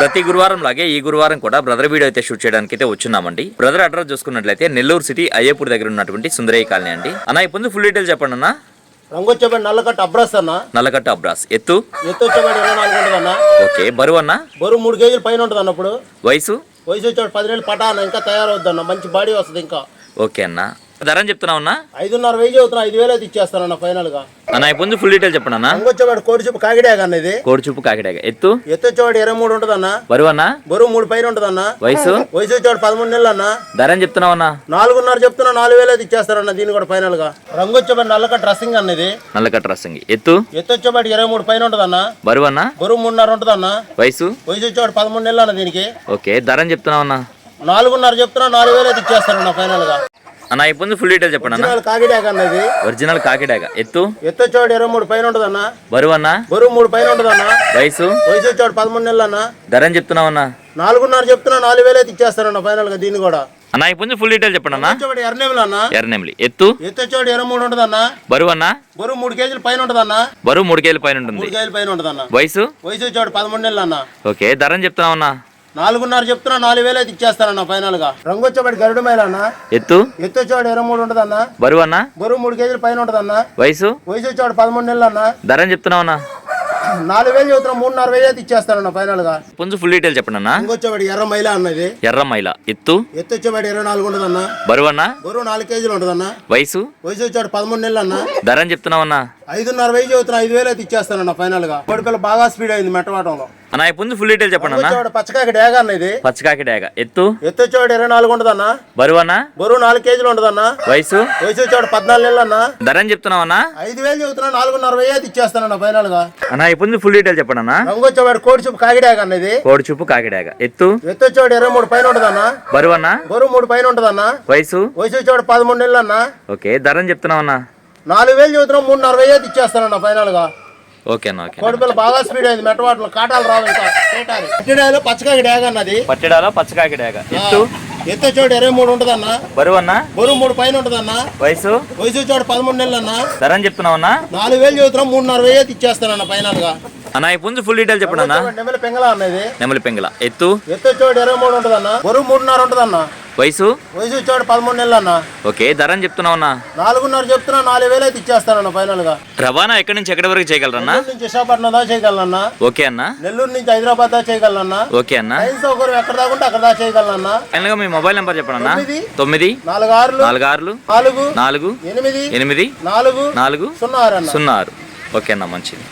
ప్రతి గురువారం లాగే ఈ గురువారం కూడా బ్రదర్ వీడియో అయితే షూట్ చేయడానికి అయితే వచ్చున్నామండి. బ్రదర్ అడ్రస్ చూసుకున్నట్లయితే నెల్లూరు సిటీ అయ్యపూర్ దగ్గర ఉన్నటువంటి సుందరయ్య కాలనీ అండి. అన్న ఇప్పుడు ఫుల్ డీటెయిల్ చెప్పండి అన్న. రంగు వచ్చేవాడు నల్లకట్ట అబ్రాస్ అన్న. నల్లకట్ట అబ్రాస్. ఎత్తు? ఎత్తు వచ్చేవాడు ఇరవై నాలుగు అన్న. ఓకే బరువు అన్న? బరువు మూడు కేజీలు పైన ఉంటుంది అన్నప్పుడు వయసు? వయసు వచ్చేవాడు పదిహేళ్ళు పటా అన్న ఇంకా తయారవుద్ది అన్న. మంచి బాడీ వస్తుంది ఇంకా. ఓకే అన్న. ధర అని చెప్తున్నావు అన్న ఐదున్నర వెయ్యి అవుతున్నా ఐదు వేలు అయితే ఇచ్చేస్తానన్న ఫైనల్గా. అన్న ఇప్పుడు ఫుల్ డీటెయిల్ చెప్పండి అన్న. వచ్చేవాడు కోడి చెప్పు కాకిడాక అన్న ఇది. కోడి చూపు ఎత్తు ఎత్తు? వచ్చేవాడు ఇరవై మూడు ఉంటుంది అన్న బరువు అన్న? బరువు మూడు పైన ఉంటుంది అన్న వయసు? వయసు వచ్చేవాడు పదమూడు నెలలు అన్న. ధర చెప్తున్నావు అన్న. నాలుగున్నర చెప్తున్నా నాలుగు వేలు అయితే ఇచ్చేస్తారన్న దీన్ని కూడా ఫైనల్గా. రంగు వచ్చేవాడు నల్లక డ్రెస్సింగ్ అన్న ఇది. నల్లకట్ట రసంగి ఎత్తు? ఎత్తు వచ్చేవాడు ఇరవై మూడు పైన ఉంటుంది అన్న బరువు అన్న? బరువు మూడున్నర ఉంటుంది అన్న వయసు? వయసు వచ్చేవాడు పదమూడు నెలలు అన్న దీనికి. ఓకే ధర చెప్తున్నావు అన్న. నాలుగున్నర చెప్తున్నా నాలుగు వేలు అయితే ఇచ్చేస్తారన్న ఫైనల్గా. అన్న ఇప్పుడు ఫుల్ డీటెయిల్ చెప్పండి అన్న. కాకిడాక అన్న ఇది. ఒరిజినల్ కాకిడాక. ఎత్తు? ఎత్తు వచ్చేవాడు ఇరవై మూడు పైన ఉంటుంది అన్న బరువు అన్న? బరువు మూడు పైన ఉంటుంది అన్న వయసు? వయసు వచ్చేవాడు పదమూడు నెలలు అన్న. ధర అని చెప్తున్నావు అన్న? నాలుగున్నర చెప్తున్నా నాలుగు వేలు అయితే ఇచ్చేస్తారన్న ఫైనల్గా దీన్ని కూడా. అన్న ఇప్పుడు ఫుల్ డీటెయిల్ చెప్పండి అన్న. ఎర్రనేములు అన్న. ఎర్రనెమిలి. ఎత్తు? ఎత్తు వచ్చేవాడు ఇరవై మూడు ఉంటుంది అన్న బరువు అన్న? బరువు మూడు కేజీలు పైన ఉంటుంది అన్న బరువు మూడు కేజీల పైన ఉంటుంది. మూడు కేజీల పైన ఉంటుంది అన్న వయసు? వయసు వచ్చేవాడు పదమూడు నెలలు అన్న. ఓకే ధర అని చెప్తున్నావు అన్న? నాలుగున్నర చెప్తున్నా నాలుగు వేలు అయితే ఇచ్చేస్తారన్న ఫైనల్గా రంగు వచ్చేవాడు గరుడు మైల అన్న. ఎత్తు? ఎత్తు వచ్చేవాడు ఇరవై మూడు ఉంటుంది అన్న బరువు అన్న? బరువు మూడు కేజీల పైన ఉంటుంది అన్న వయసు? వయసు వచ్చేవాడు పదమూడు నెలలు అన్న. ధర చెప్తున్నావు అన్న? నాలుగు వేలు చెబుతున్నా మూడున్నర వేలు అయితే ఇచ్చేస్తారన్న ఫైనల్గా కొంచెం ఫుల్ డీటెయిల్ చెప్పండి అన్న. రంగు వచ్చేవాడు ఎర్ర మైల అన్నది. ఎర్ర మైల ఎత్తు? ఎత్తు వచ్చేవాడు ఇరవై నాలుగు ఉంటుంది అన్న బరువు అన్న? బరువు నాలుగు కేజీలు ఉంటుంది అన్న వయసు? వయసు వచ్చాడు పదమూడు నెలలు అన్న. ధర చెప్తున్నావు అన్న? ఐదున్నర వెయ్యి చదువుతున్నా ఐదు వేలు అయితే ఇచ్చేస్తానన్న ఫైనల్గా. కోడిపిల్ల బాగా స్పీడ్ అయింది మెట్టవాటంలో అన్న ఇప్పుడు ఫుల్ డీటెయిల్ చెప్పండి అన్న. పచ్చకాకి డేగ అన్న ఇది. పచ్చకాకి డాగ ఎత్తు? ఎత్తు వచ్చేవాడు ఇరవై నాలుగు ఉంటుంది అన్న. బరువు అన్న? బరువు నాలుగు కేజీలు ఉంటుంది అన్న. వయసు? వయసు వచ్చేవాడు పద్నాలుగు నెలలు అన్న. ధర అని చెప్తున్నావు అన్న. ఐదు వేలు చదువుతున్నా నాలుగున్నర వెయ్యి అయితే ఇచ్చేస్తానన్న ఫైనల్గా. అన్న ఇప్పుడు ఫుల్ డీటెయిల్ చెప్పండి అన్న. రంగు వచ్చేవాడు కోడి చూపు కాకి డేగ అన్న ఇది. కోడి చూపు కాకి డాగ ఎత్తు? ఎత్తు వచ్చేవాడు ఇరవై మూడు పైన ఉంటుంది అన్న. బరువు అన్న? బరువు మూడు పైన ఉంటుంది అన్న. వయసు? వయసు వచ్చేవాడు పదమూడు నెలలు అన్న. ఓకే ధర అని చెప్తున్నావు అన్న. నాలుగు వేలు చదువుతున్నా మూడున్నర వెయ్యి అయితే ఇచ్చేస్తానన్న ఫైనల్గా ఓకే కోడిపిల్ల బాగా స్పీడ్ అయింది మెట్టవాటలో కాటాలు రావు ఇంకా. పట్టిడాయలో పచ్చకాకి డేగ అన్నది. పట్టెడాల పచ్చకాకి డాగ? ఎత్తు? ఎత్తు వచ్చేవాడు ఇరవై మూడు ఉంటుంది అన్న బరువు అన్న? బరువు మూడు పైన ఉంటుంది అన్న వయసు? వయసు వచ్చేవాడు పదమూడు నెలలు అన్న ధర అని చెప్తున్నావు అన్న? నాలుగు వేలు చదువుతున్నాం మూడున్నర వెయ్యి అయితే ఇచ్చేస్తానన్న ఫైనల్ అన్న ఇప్పుడు ఫుల్ డీటెయిల్ చెప్పండి అన్న. నెమ్మల పెంగళ అన్నది నెమలి పెంగల ఎత్తు? ఎత్తు వచ్చేవాడు ఇరవై మూడు ఉంటుంది అన్న. బరువు మూడున్నర ఉంటుంది అన్న. వయసు? వయసు వచ్చేవాడు పదమూడు నెలలు అన్న. ఓకే ధర అని చెప్తున్నావు అన్న. నాలుగున్నర చెప్తున్నా నాలుగు వేలు అయితే ఇచ్చేస్తానన్న ఫైనల్గా రవాణా ఎక్కడి నుంచి ఎక్కడి వరకు చేయగలరన్నా నుంచి విశాఖపట్నం దాకా చేయగలనన్న ఓకే అన్న. నెల్లూరు నుంచి హైదరాబాద్ దాకా చేయగలనన్న ఓకే అన్న. ట్రైన్ సౌకర్యం ఎక్కడ దాకా ఉంటే అక్కడ దాకా చేయగలనన్న ఫైనల్గా మీ మొబైల్ నెంబర్ చెప్పండి అన్న. తొమ్మిది. నాలుగు ఆరులు నాలుగు ఆరులు నాలుగు నాలుగు ఎనిమిది ఎనిమిది నాలుగు నాలుగు సున్నా ఆరు సున్నా ఆరు. ఓకే అన్న మంచిది.